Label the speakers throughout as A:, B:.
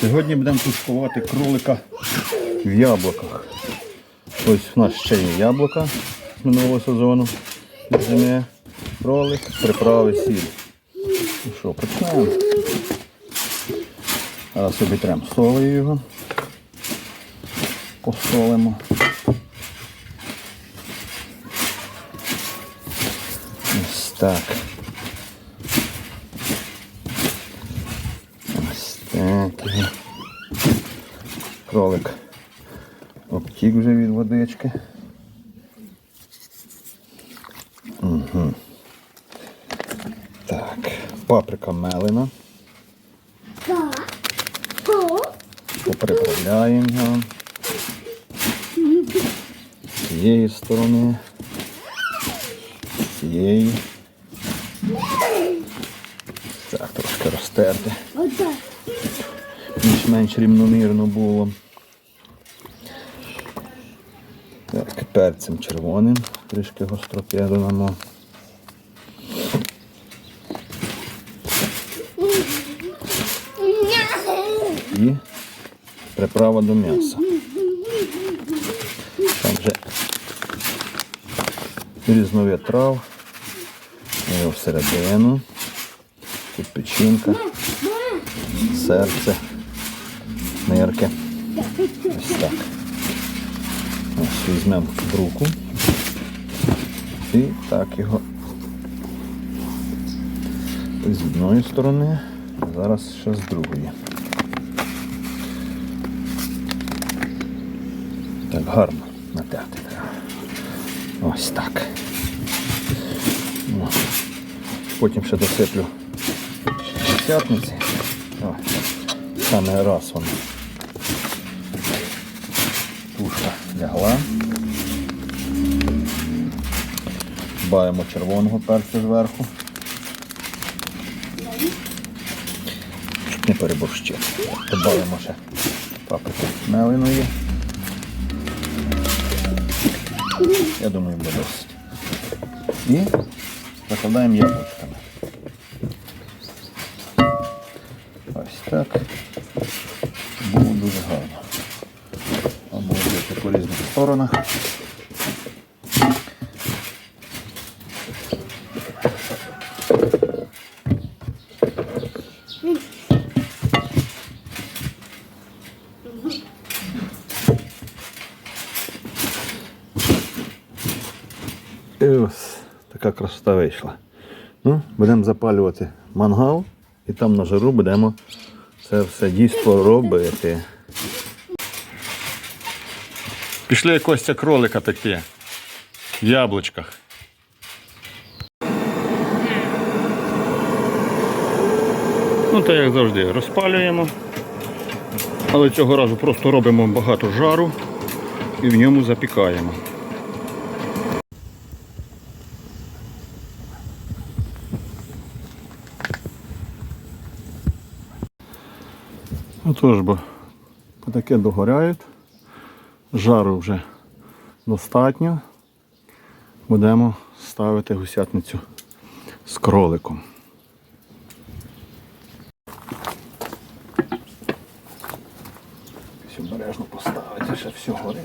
A: Сьогодні будемо тушкувати кролика в яблуках. Ось у нас ще є яблука з минулого сезону. зими. Кролик, приправи, сіль. Ну що, почнемо. Зараз обітремо солею його. Посолимо. Ось так. Ось так. Кролик обтік вже від водички. Угу. Так, паприка мелена. Поприправляємо його. З цієї сторони. З цієї. Так, трошки розтерти. Більш-менш рівномірно було. Так, перцем червоним, трішки гостроти додамо. І приправа до м'яса. Там вже різновид трав. Його всередину. Тут печінка, серце, нирки. Ось так. Ось візьмемо в руку. І так його з одної сторони, а зараз ще з другої. Так гарно натерти треба. Ось так. Потім ще досиплю десятниці. Саме раз воно. Тушка лягла. Баємо червоного перцю зверху. Щоб не переборщити. Добавимо ще паприки меленої. Я думаю, буде досить. І закладаємо яблучками. Ось так. Було дуже гарно. А може бути по різних сторонах. І ось така красота вийшла. Ну, будемо запалювати мангал і там на жару будемо це все дійство робити. Пішли Костя кролика такі в яблучках. Ну, так як завжди, розпалюємо. Але цього разу просто робимо багато жару і в ньому запікаємо. Отож, бо таке догоряють, жару вже достатньо. Будемо ставити гусятницю з кроликом. Ось обережно поставити, ще все горить.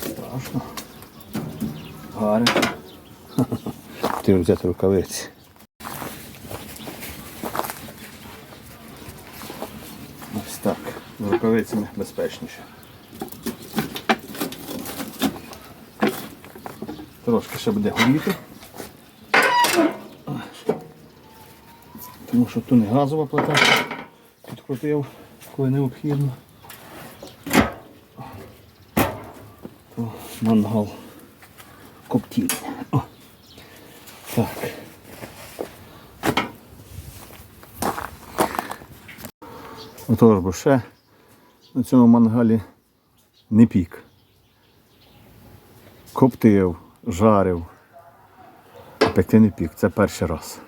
A: Страшно. Гарить. Ти взяти рукавиці. Ось так. З рукавицями безпечніше. Трошки ще буде горіти. Тому що тут не газова плита. Підкрутив, коли необхідно. То мангал коптільня. О. Так. Отож, бо ще на цьому мангалі не пік. Коптив, жарив. а Пекти не пік. Це перший раз.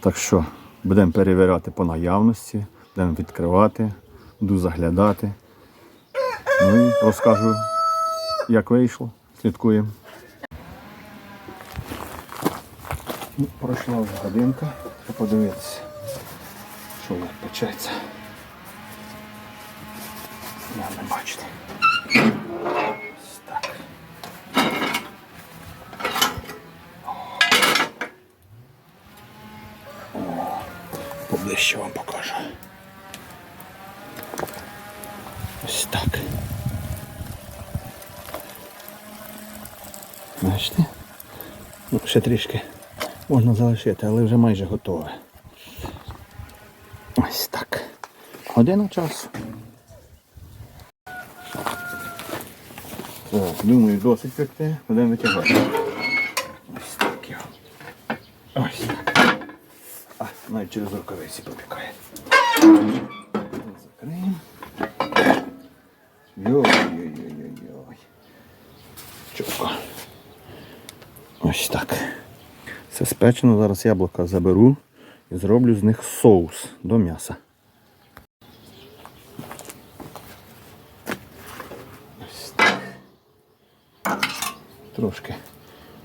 A: Так що будемо перевіряти по наявності, будемо відкривати, буду заглядати. Ну і розкажу, як вийшло. Слідкуємо. Ну, Пройшла вже годинка, подивитися. Що печеться? Не бачите. Ось так. Поближче вам покажу. Ось так. Бачите? Ну, ще трішки можна залишити, але вже майже готове. Ось так. Година часу. Так, думаю, досить пекти, будемо витягати. Ось так його. Ось так. А, навіть через рукавиці пропікає. Закриємо. Йой-йой-йой-йой. Чітко. Ось так. Все спечено, зараз яблука заберу і зроблю з них соус до м'яса. Трошки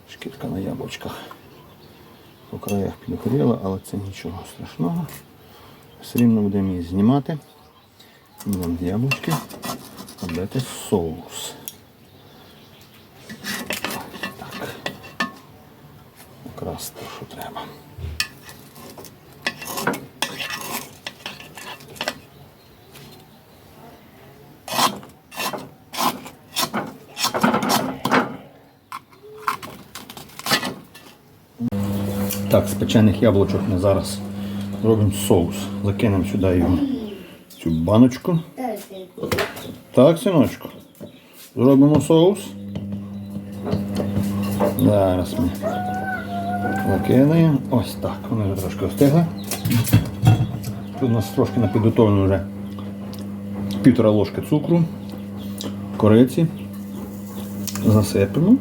A: шкірка на яблучках по краях підгоріла, але це нічого страшного. Все рівно будемо її знімати. Будемо яблучки робити соус. Так. Якраз те, що треба. Так, з печених яблучок ми зараз робимо соус. Закинемо сюди його цю баночку. Так, синочку. Зробимо соус. Зараз ми закидаємо. Ось так. Вони вже трошки остигли. Тут у нас трошки на підготовлено вже півтора ложки цукру, кориці. Засипемо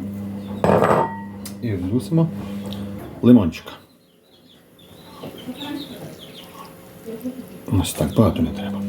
A: і вдусимо лимончика. Ось так, багато не треба.